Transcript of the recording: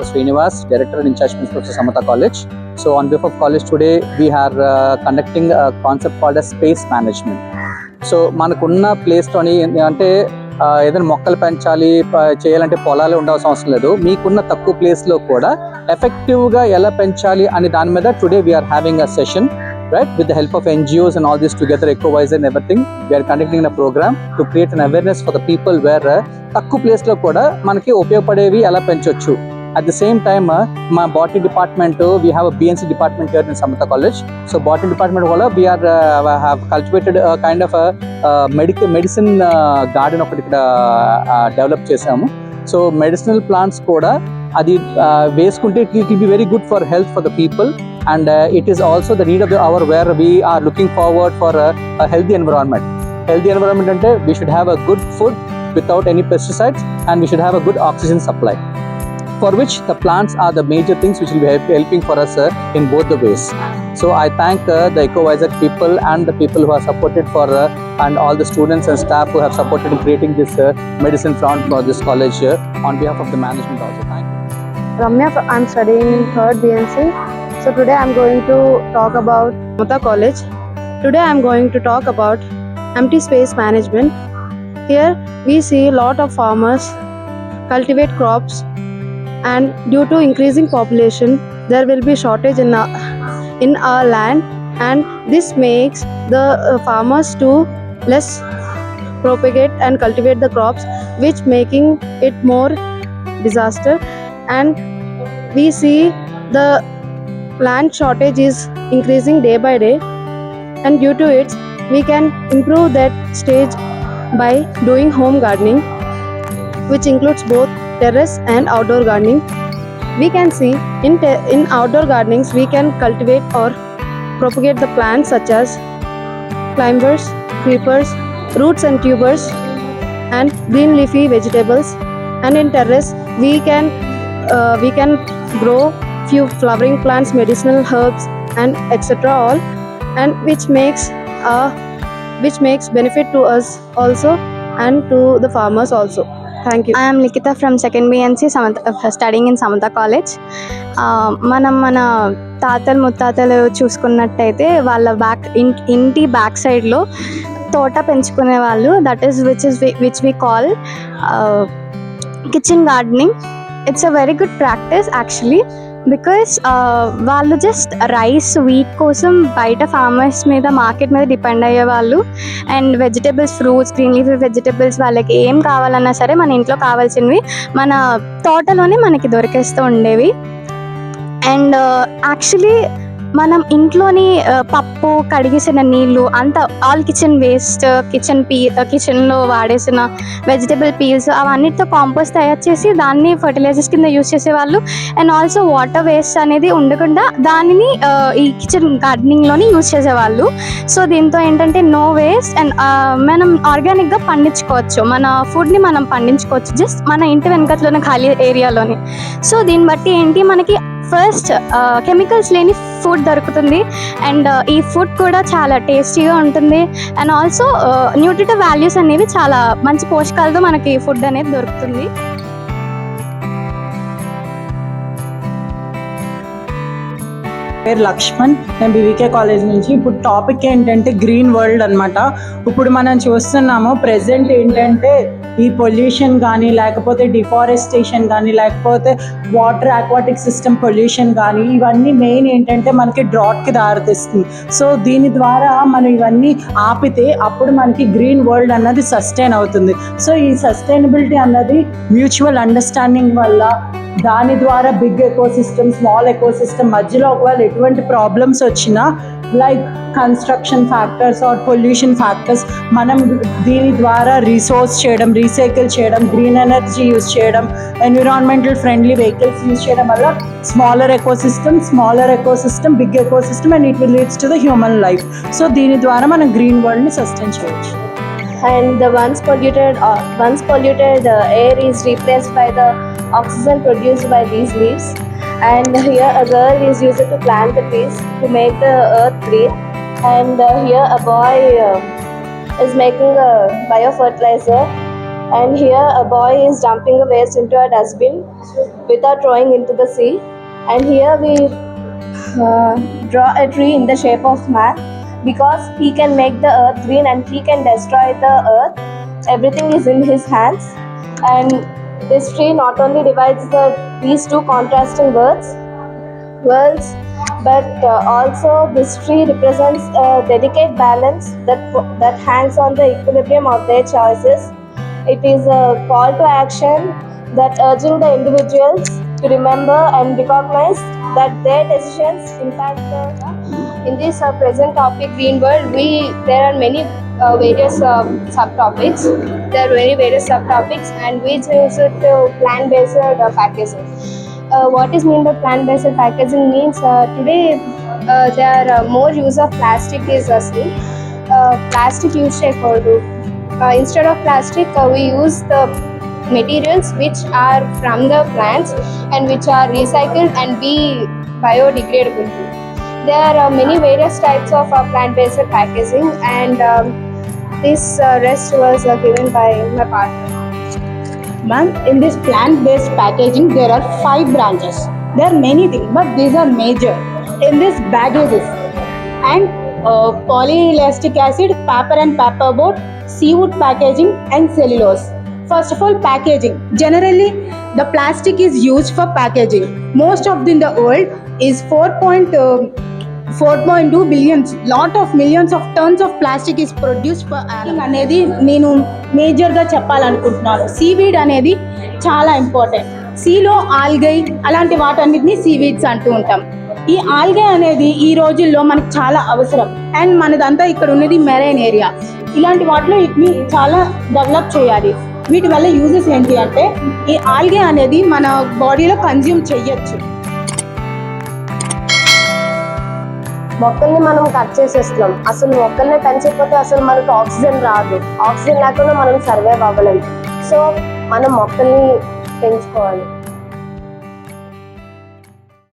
Mr. Srinivas, Director and In-charge Principal of Samata College. So on behalf of college today, we are uh, conducting a concept called as space management. So మనకున్న ప్లేస్తోని అంటే ఏదైనా మొక్కలు పెంచాలి చేయాలంటే పొలాలు ఉండాల్సిన అవసరం లేదు మీకున్న తక్కువ ప్లేస్లో కూడా ఎఫెక్టివ్గా ఎలా పెంచాలి అనే దాని మీద today we're having a session right with the help of NGOs and all this together ecowise and everything we're conducting a program to create an awareness for the people where తక్కువ ప్లేస్లో కూడా మనకి ఉపయోగపడేవి ఎలా పెంచవచ్చు అట్ ద సేమ్ టైమ్ మా botany department we have BNC department here in Samata college so botany department వల్ల we're have cultivated kind of medic medicine garden ఒకటి ఇక్కడ డెవలప్ చేసాము సో మెడిసినల్ ప్లాంట్స్ కూడా అది వేసుకుంటే it will be very good for health for the people and it is also the need of hour where we are looking forward for healthy environment healthy environment అంటే we should have a good food without any pesticides and we should have a good oxygen supply for which the plants are the major things which will be helping for us in both the ways so i thank uh, the ecovisor people and the people who are supported for uh, and all the students and staff who have supported in creating this uh, medicine plant for this college on behalf of the management also thank you Ramya, I'm studying in third BNc. So today I'm going to talk about Mata College. Today I'm going to talk about empty space management. Here we see a lot of farmers cultivate crops and due to increasing population there will be shortage in our, in our land. And this makes the uh, farmers to less propagate and cultivate the crops which making it more disaster. And we see the land shortage is increasing day by day. And due to it we can improve that stage by doing home gardening which includes both terrace and outdoor gardening. We can see in in outdoor gardenings we can cultivate or propagate the plants such as climbers creepers roots and tubers and green leafy vegetables. And in terrace we can uh, we can grow few flowering plants medicinal herbs and etc all and which makes uh, which makes benefit to us also and to the farmers also thank you I'm Likhita from second BNC Samatha studying in Samatha college మనం మన తాతలు ముత్తాతలు చూసుకున్నట్టయితే వాళ్ళ back ఇంటి back సైడ్లో తోట పెంచుకునే వాళ్ళు that is which is which we call kitchen gardening it's a very good practice actually because uh, వాళ్ళు జస్ట్ రైస్ వీట్ కోసం బయట ఫార్మర్స్ మీద మార్కెట్ మీద డిపెండ్ అయ్యే వాళ్ళు. And vegetables fruits green leaf vegetables వాళ్ళకి ఏం కావాలన్నా సరే మన ఇంట్లో కావాల్సినవి మన తోటలోనే మనకి దొరికేస్తూ ఉండేవి. అండ్ యాక్చువల్లీ uh, మనం ఇంట్లోని పప్పు కడిగేసిన నీళ్ళు అంత ఆల్ కిచెన్ వేస్ట్ కిచెన్ పీ కిచెన్లో వాడేసిన వెజిటేబుల్ పీల్స్ అవన్నిటితో కాంపోస్ట్ తయారు చేసి దాన్ని ఫర్టిలైజర్స్ కింద యూస్ చేసేవాళ్ళు. అండ్ ఆల్సో వాటర్ వేస్ట్ అనేది ఉండకుండా దానిని ఈ కిచెన్ గార్డెనింగ్లోని యూస్ చేసేవాళ్ళు. సో దీంతో ఏంటంటే నో వేస్ట్ అండ్ మనం ఆర్గానిక్గా పండించుకోవచ్చు. మన ఫుడ్ని మనం పండించుకోవచ్చు. జస్ట్ మన ఇంటి వెనకట్లోనే ఖాళీ ఏరియాలోని సో దీన్ని బట్టి ఏంటి? మనకి ఫస్ట్ కెమికల్స్ లేని ఫుడ్ దొరుకుతుంది. అండ్ ఈ ఫుడ్ కూడా చాలా టేస్టీగా ఉంటుంది. అండ్ ఆల్సో న్యూట్రిటివ్ వాల్యూస్ అనేవి చాలా మంచి పోషకాలతో మనకి ఫుడ్ అనేది దొరుకుతుంది. పేరు లక్ష్మణ్. నేను బీవీకే కాలేజ్ నుంచి ఇప్పుడు టాపిక్ ఏంటంటే గ్రీన్ వరల్డ్ అన్నమాట. ఇప్పుడు మనం చూస్తున్నాము ప్రెసెంట్ ఏంటంటే ఈ పొల్యూషన్ కానీ లేకపోతే డిఫారెస్టేషన్ కానీ లేకపోతే వాటర్ అక్వాటిక్ సిస్టమ్ పొల్యూషన్ కానీ ఇవన్నీ మెయిన్ ఏంటంటే మనకి డ్రాట్కి దారితీస్తుంది. సో దీని ద్వారా మనం ఇవన్నీ ఆపితే అప్పుడు మనకి గ్రీన్ వరల్డ్ అన్నది సస్టైన్ అవుతుంది. సో ఈ సస్టైనబిలిటీ అన్నది మ్యూచువల్ అండర్స్టాండింగ్ వల్ల దాని ద్వారా బిగ్ ఎకోసిస్టమ్ స్మాల్ ఎకోసిస్టమ్ మధ్యలో ఒకవేళ ఎటువంటి ప్రాబ్లమ్స్ వచ్చినా like construction factors or pollution factors మనం దీని ద్వారా రీసోర్స్ చేయడం రీసైకిల్ చేయడం గ్రీన్ ఎనర్జీ యూస్ చేయడం ఎన్విరాన్మెంటల్ ఫ్రెండ్లీ వెహికల్స్ యూజ్ చేయడం వల్ల smaller ecosystem smaller ecosystem big ecosystem and it will leads to the human life so దీని ద్వారా మనం గ్రీన్ వరల్డ్ని సస్టైన్ చేయవచ్చు and the once polluted uh, once polluted uh, air is replaced by the oxygen produced by these leaves and here a girl is used to plant the trees to make the earth green and uh, here a boy uh, is making a biofertilizer And here a boy is dumping a waste into a dustbin without throwing into the sea. And here we uh, draw a tree in the shape of man because he can make the earth green and he can destroy the earth. Everything is in his hands. And this tree not only divides the these two contrasting worlds, worlds but uh, also this tree represents a delicate balance that that hangs on the equilibrium of their choices. It is a call to action that urging the individuals to remember and recognize that their decisions impact the in this uh, present topic green world we there are many uh, various uh, subtopics there are very various subtopics and we use it to plant-based uh, packaging. Uh, what is mean by plant-based packaging means uh, today uh, there are uh, more use of plastic is a seen. Uh, plastic use. Uh, instead of plastic, uh, we use the materials which are from the plants and which are recycled and be biodegradable. There are uh, many various types of uh, plant-based packaging and um, this uh, rest was uh, given by my partner. Ma'am, in this plant-based packaging, there are five branches. There are many things, but these are major. In this baggages and uh, polyelastic acid, paper and paperboard, seawood packaging, and cellulose. First of all, packaging. Generally, the plastic is used for packaging. Most of the in the world is 4. 4.2 billions lot of millions of tons of plastic is produce అనేది నేను మేజర్గా చెప్పాలనుకుంటున్నాను. Seaweed అనేది చాలా important సీలో ఆల్గై అలాంటి వాటన్నిటిని seaweeds అంటూ ఉంటాం. ఈ ఆల్గై అనేది ఈ రోజుల్లో మనకు చాలా అవసరం. అండ్ మనదంతా ఇక్కడ ఉన్నది మెరైన్ ఏరియా ఇలాంటి వాటిలో వీటిని చాలా డెవలప్ చేయాలి. వీటి వల్ల యూజెస్ ఏంటి అంటే ఈ ఆల్గే అనేది మన బాడీలో కన్జ్యూమ్ చెయ్యొచ్చు మొక్కల్ని మనం కట్ చేసేస్తున్నాం. అసలు మొక్కల్ని పెంచకపోతే అసలు మనకు ఆక్సిజన్ రాదు. ఆక్సిజన్ లేకుండా మనం సర్వైవ్ అవ్వలేము సో మనం మొక్కల్ని పెంచుకోవాలి.